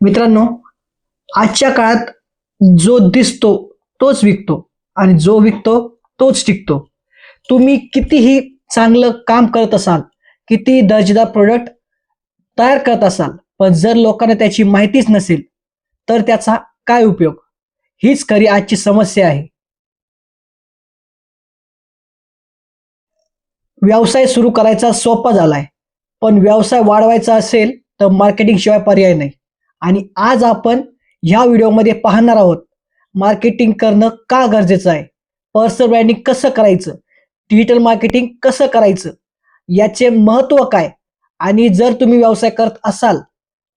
मित्रांनो आजच्या काळात जो दिसतो तोच विकतो आणि जो विकतो तोच टिकतो. तुम्ही कितीही चांगलं काम करत असाल किती दर्जेदार प्रोडक्ट तयार करत असाल पण जर लोकांना त्याची माहितीच नसेल तर त्याचा काय उपयोग? हीच खरी आजची समस्या आहे. व्यवसाय सुरू करायचा सोपा झालाय पण व्यवसाय वाढवायचा असेल तर मार्केटिंग शिवाय पर्याय नाही. आणि आज आपण ह्या व्हिडिओमध्ये पाहणार आहोत मार्केटिंग करणं का गरजेचं आहे? पर्सनल ब्रँडिंग कसं करायचं? डिजिटल मार्केटिंग कसं करायचं? याचे महत्त्व काय? आणि जर तुम्ही व्यवसाय करत असाल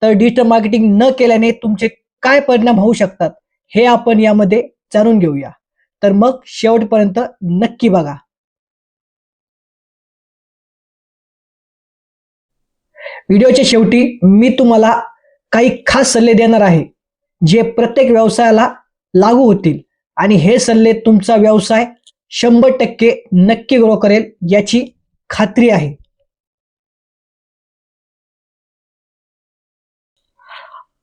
तर डिजिटल मार्केटिंग न केल्याने तुमचे काय परिणाम होऊ शकतात हे आपण यामध्ये जाणून घेऊया. तर मग शेवटपर्यंत नक्की बघा. व्हिडिओच्या शेवटी मी तुम्हाला काही खास सल्ले देणार आहे जे प्रत्येक व्यवसायाला लागू होतील. आणि हे सल्ले तुमचा व्यवसाय शंभर टक्के नक्की ग्रो करेल याची खात्री आहे.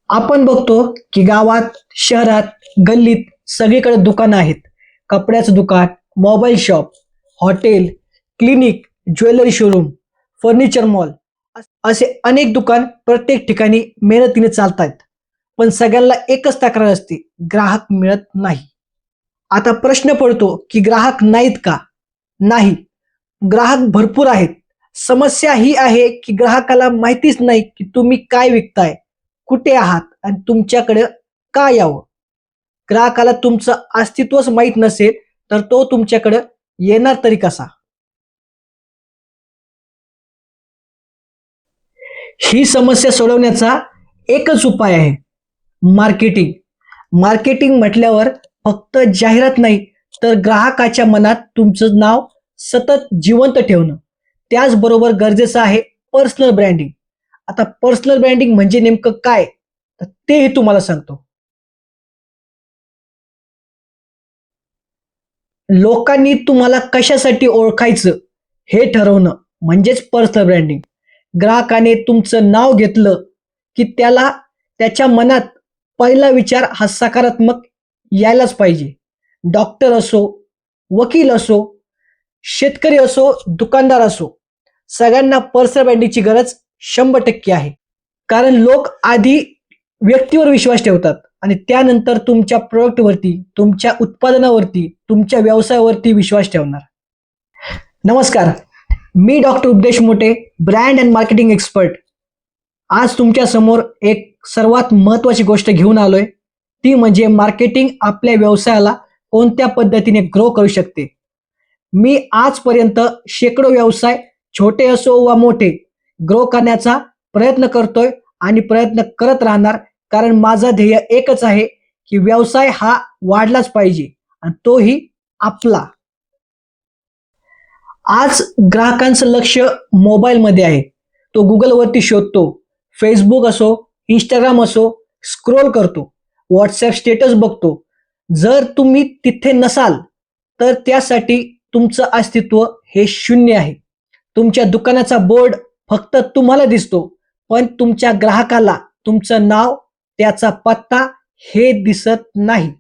आपण बघतो की गावात शहरात गल्लीत सगळीकडे दुकानं आहेत. कपड्याचं दुकान mobile shop hotel clinic jewellery showroom furniture mall असे अनेक दुकान प्रत्येक ठिकाणी मेहनतीने चालतात पण सगळ्यांना एकच तक्रार असते ग्राहक मिळत नाही. आता प्रश्न पडतो की ग्राहक नाहीत का? नाही. ग्राहक भरपूर आहेत. समस्या ही आहे की ग्राहकाला माहितीच नाही की तुम्ही काय विकताय कुठे आहात आणि तुमच्याकडे का यावं? ग्राहकाला तुमचं अस्तित्वच माहीत नसेल तर तो तुमच्याकडे येणार तरी कसा? ही समस्या सोडवण्याचा एकच उपाय आहे. मार्केटिंग. मार्केटिंग म्हटल्यावर फक्त जाहिरात नाही तर ग्राहकाच्या मनात तुमचं नाव सतत जिवंत ठेवणं. त्याचबरोबर गरजेचं आहे पर्सनल ब्रँडिंग. आता पर्सनल ब्रँडिंग म्हणजे नेमकं काय? तर तेही तुम्हाला सांगतो. लोकांनी तुम्हाला कशासाठी ओळखायचं हे ठरवणं म्हणजेच पर्सनल ब्रँडिंग. ग्राहकाने तुमचं नाव घेतलं की त्याला त्याच्या मनात पहिला विचार हा सकारात्मक यायलाच पाहिजे. डॉक्टर असो वकील असो शेतकरी असो दुकानदार असो सगळ्यांना पर्सनल ब्रँडिंगची गरज शंभर टक्के आहे. कारण लोक आधी व्यक्तीवर विश्वास ठेवतात आणि त्यानंतर तुमच्या प्रोडक्टवरती तुमच्या उत्पादनावरती तुमच्या व्यवसायावरती विश्वास ठेवणार. नमस्कार. मी डॉक्टर उपदेश मोठे ब्रँड अँड मार्केटिंग एक्सपर्ट आज तुमच्यासमोर एक सर्वात महत्वाची गोष्ट घेऊन आलोय. ती म्हणजे मार्केटिंग आपल्या व्यवसायाला कोणत्या पद्धतीने ग्रो करू शकते? मी आजपर्यंत शेकडो व्यवसाय छोटे असो वा मोठे ग्रो करण्याचा प्रयत्न करतोय आणि प्रयत्न करत राहणार. कारण माझं ध्येय एकच आहे की व्यवसाय हा वाढलाच पाहिजे आणि तोही आपला. आज ग्राहकांचं लक्ष मोबाईलमध्ये आहे. तो गुगलवरती शोधतो फेसबुक असो इंस्टाग्राम असो स्क्रोल करतो व्हॉट्सअप स्टेटस बघतो. जर तुम्ही तिथे नसाल तर त्यासाठी तुमचं अस्तित्व हे शून्य आहे. तुमच्या दुकानाचा बोर्ड फक्त तुम्हाला दिसतो पण तुमच्या ग्राहकाला तुमचं नाव त्याचा पत्ता हे दिसत नाही.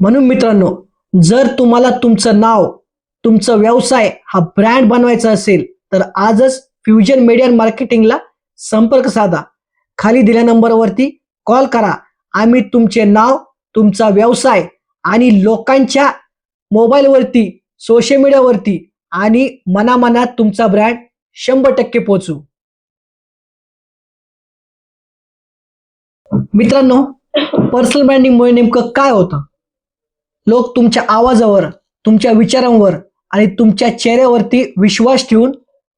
म्हणून मित्रांनो जर तुम्हाला तुमचं नाव तुमचा व्यवसाय हा ब्रँड बनवायचा असेल तर आजच फ्युजन मीडिया मार्केटिंगला संपर्क साधा. खाली दिल्या नंबरवरती कॉल करा. आम्ही तुमचे नाव तुमचा व्यवसाय आणि लोकांच्या मोबाईलवरती सोशल मीडियावरती आणि मनामनात तुमचा ब्रँड शंभर टक्के पोहोचू. मित्रांनो पर्सनल ब्रँडिंगमुळे नेमकं काय होतं? लोक तुमच्या आवाजावर तुमच्या विचारांवर आणि तुमच्या चेहऱ्यावरती विश्वास ठेवून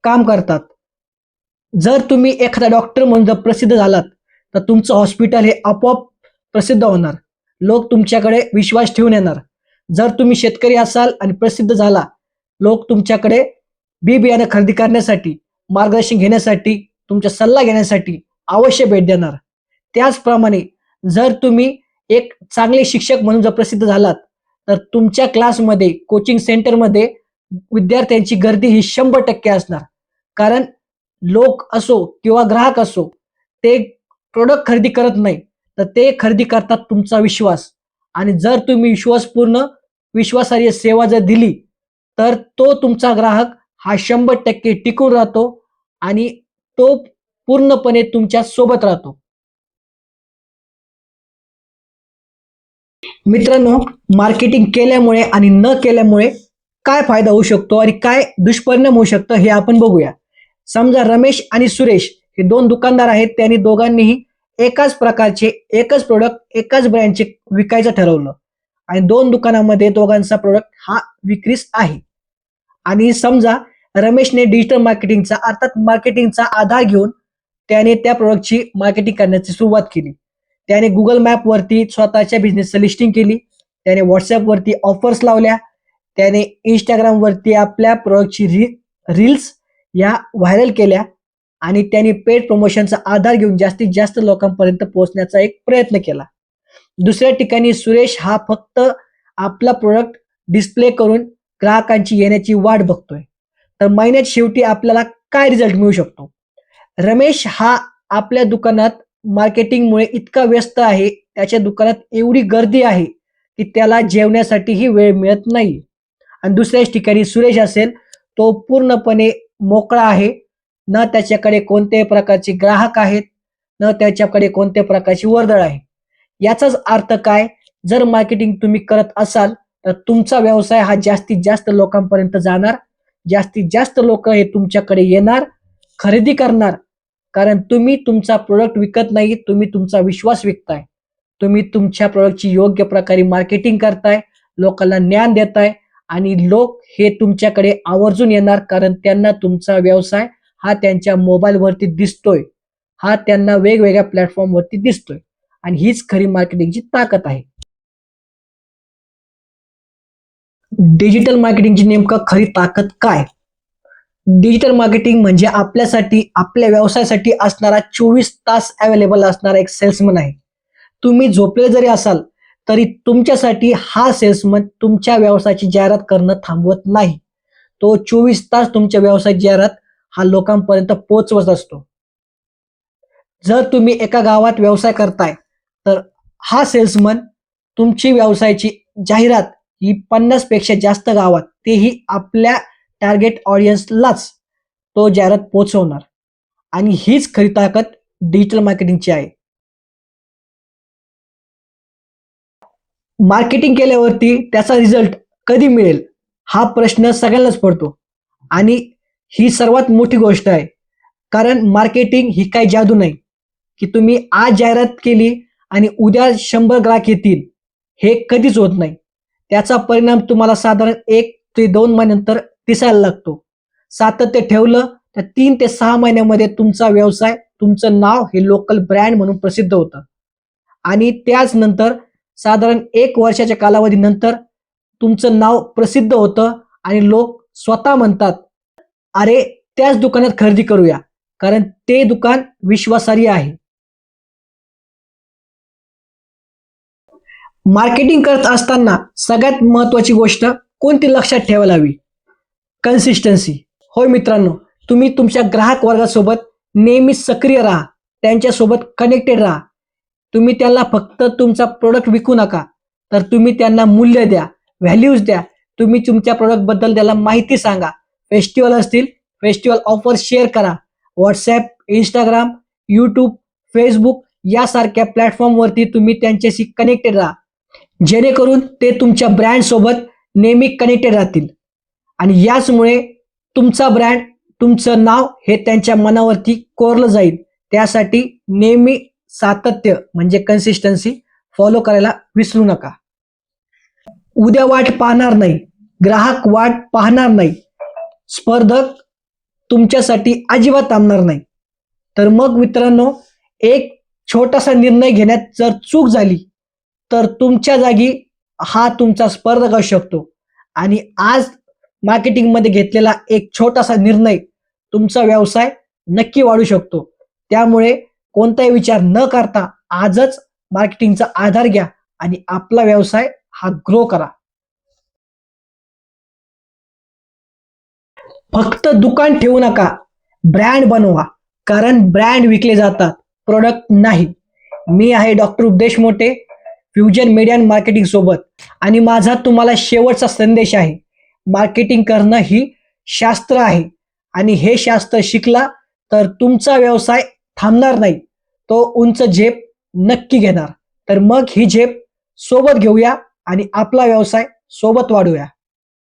काम करतात. जर तुम्ही एखादा डॉक्टर म्हणून जर प्रसिद्ध झालात तर तुमचं हॉस्पिटल हे आपोआप प्रसिद्ध होणार. लोक तुमच्याकडे विश्वास ठेवून येणार. जर तुम्ही शेतकरी असाल आणि प्रसिद्ध झाला लोक तुमच्याकडे बी बियाणं खरेदी करण्यासाठी मार्गदर्शन घेण्यासाठी तुमचा सल्ला घेण्यासाठी अवश्य भेट देणार. त्याचप्रमाणे जर तुम्ही एक चांगले शिक्षक म्हणून जर प्रसिद्ध झालात तर तुमच्या क्लासमध्ये कोचिंग सेंटरमध्ये विद्यार्थ्यांची गर्दी ही शंभर टक्के असणार. कारण लोक असो किंवा ग्राहक असो ते प्रोडक्ट खरेदी करत नाही तर ते खरेदी करतात तुमचा विश्वास. आणि जर तुम्ही विश्वासपूर्ण विश्वासार्ह सेवा जर दिली तर तो तुमचा ग्राहक हा शंभर टक्के टिकून राहतो आणि तो पूर्णपणे तुमच्यासोबत राहतो. मित्रांनो मार्केटिंग केल्यामुळे आणि न केल्यामुळे काय फायदा होऊ शकतो आणि काय दुष्परिणाम होऊ शकतं हे आपण बघूया. समजा रमेश आणि सुरेश हे दोन दुकानदार आहेत. त्यांनी दोघांनीही एकाच प्रकारचे एकच प्रोडक्ट एकाच ब्रँडचे विकायचं ठरवलं. आणि दोन दुकानामध्ये दोघांचा प्रोडक्ट हा विक्रीस आहे. आणि समजा रमेशने डिजिटल मार्केटिंगचा अर्थात मार्केटिंगचा आधार घेऊन त्याने त्या प्रोडक्टची मार्केटिंग करण्याची सुरुवात केली. त्याने गुगल मॅपवरती स्वतःच्या बिझनेसचं लिस्टिंग केली. त्याने व्हॉट्सअपवरती ऑफर्स लावल्या. त्याने इंस्टाग्रामवरती आपल्या प्रोडक्टची री रील्स या व्हायरल केल्या आणि त्यांनी पेड प्रमोशनचा आधार घेऊन जास्तीत जास्त लोकांपर्यंत पोहोचण्याचा एक प्रयत्न केला. दुसऱ्या ठिकाणी सुरेश हा फक्त आपला प्रोडक्ट डिस्प्ले करून ग्राहकांची येण्याची वाट बघतोय. तर महिन्यात शेवटी आपल्याला काय रिझल्ट मिळू शकतो? रमेश हा आपल्या दुकानात मार्केटिंगमुळे इतका व्यस्त आहे त्याच्या दुकानात एवढी गर्दी आहे की त्याला जेवण्यासाठीही वेळ मिळत नाही. आणि दुसऱ्याच ठिकाणी सुरेश असेल तो पूर्णपणे मोकळा आहे. न त्याच्याकडे कोणत्याही प्रकारचे ग्राहक आहेत न त्याच्याकडे कोणत्याही प्रकारची वर्दळ आहे. याचाच अर्थ काय? जर मार्केटिंग तुम्ही करत असाल तर तुमचा व्यवसाय हा जास्तीत जास्त लोकांपर्यंत जाणार. जास्तीत जास्त लोक हे तुमच्याकडे येणार खरेदी करणार. कारण तुम्ही तुमचा प्रोडक्ट विकत नाही तुम्ही तुमचा विश्वास विकताय. तुम्ही तुमच्या प्रोडक्टची योग्य प्रकारे मार्केटिंग करताय लोकांना ज्ञान देताय. आणि लोक हे तुमच्याकडे आवर्जून येणार कारण त्यांना तुमचा व्यवसाय हा त्यांच्या मोबाईलवरती दिसतोय. हा त्यांना वेगवेगळ्या प्लॅटफॉर्मवरती दिसतोय. आणि हीच खरी मार्केटिंगची ताकद आहे. डिजिटल मार्केटिंगची नेमकं खरी ताकद काय? डिजिटल मार्केटिंग म्हणजे आपल्यासाठी आपल्या व्यवसायासाठी असणारा चोवीस तास अवेलेबल असणारा एक सेल्समन आहे. तुम्ही झोपले जरी असाल तरी तुमच्यासाठी हा सेल्समन तुमच्या व्यवसायाची जाहिरात करणं थांबवत नाही. तो चोवीस तास तुमच्या व्यवसायाची जाहिरात हा लोकांपर्यंत पोहोचवत असतो. जर तुम्ही एका गावात व्यवसाय करताय तर हा सेल्समन तुमची व्यवसायाची जाहिरात ही पन्नासपेक्षा जास्त गावात तेही आपल्या टार्गेट ऑडियन्सलाच तो जाहिरात पोचवणार आणि हीच खरी ताकद डिजिटल मार्केटिंगची आहे. मार्केटिंग केल्यावरती त्याचा रिझल्ट कधी मिळेल हा प्रश्न सगळ्यांनाच पडतो. आणि ही सर्वात मोठी गोष्ट आहे कारण मार्केटिंग ही काही जादू नाही. की तुम्ही आज जाहिरात केली आणि उद्या शंभर ग्राहक येतील हे कधीच होत नाही. त्याचा परिणाम तुम्हाला साधारण एक ते दोन महिन्यानंतर दिसायला लागतो. सातत्य ठेवलं तर तीन ते सहा महिन्यामध्ये तुमचा व्यवसाय तुमचं नाव हे लोकल ब्रँड म्हणून प्रसिद्ध होतं. आणि त्याच नंतर साधारण एक वर्षाच्या कालावधीनंतर तुमचं नाव प्रसिद्ध होतं आणि लोक स्वतः म्हणतात अरे त्याच दुकानात खरेदी करूया. कारण ते दुकान विश्वासार्ह आहे. मार्केटिंग करत असताना सगळ्यात महत्वाची गोष्ट कोणती लक्षात ठेवायला हवी? कन्सिस्टन्सी होय मित्रांनो तुम्ही तुमच्या ग्राहक वर्गासोबत नेहमी सक्रिय राहा. त्यांच्यासोबत कनेक्टेड राहा. तुम्ही त्यांना फक्त तुमचा प्रोडक्ट विकू नका तर तुम्ही त्यांना मूल्य द्या व्हॅल्यूज द्या. तुम्ही तुमच्या प्रोडक्टबद्दल त्याला माहिती सांगा. फेस्टिवल असतील फेस्टिवल ऑफर शेअर करा. व्हॉट्सॲप इंस्टाग्राम यूट्यूब फेसबुक यासारख्या प्लॅटफॉर्मवरती तुम्ही त्यांच्याशी कनेक्टेड राहा. जेणेकरून ते तुमच्या ब्रँडसोबत नेहमी कनेक्टेड राहतील. आणि याचमुळे तुमचा ब्रँड तुमचं नाव हे त्यांच्या मनावरती कोरलं जाईल. त्यासाठी नेहमी सातत्य म्हणजे कन्सिस्टन्सी फॉलो करायला विसरू नका. उद्या वाट पाहणार नाही ग्राहक वाट पाहणार नाही स्पर्धक तुमच्यासाठी अजिबात थांबणार नाही. तर मग मित्रांनो एक छोटासा निर्णय घेण्यात जर चूक झाली तर तुमच्या जागी हा तुमचा स्पर्धक असू शकतो. आणि आज मार्केटिंगमध्ये घेतलेला एक छोटासा निर्णय तुमचा व्यवसाय नक्की वाढू शकतो. त्यामुळे कोणताही विचार न करता आजच मार्केटिंगचा आधार घ्या आणि आपला व्यवसाय हा ग्रो करा. फक्त दुकान ठेवू नका ब्रँड बनवा कारण ब्रँड विकले जातात प्रोडक्ट नाही. मी आहे डॉक्टर उपदेश मोठे फ्युजन मीडिया अँड मार्केटिंग सोबत. आणि माझा तुम्हाला शेवटचा संदेश आहे मार्केटिंग करणं ही शास्त्र आहे. आणि हे शास्त्र शिकला तर तुमचा व्यवसाय थांबणार नाही. तो उंच झेप नक्की घेणार. तर मग ही झेप सोबत घेऊया आणि आपला व्यवसाय सोबत वाढूया.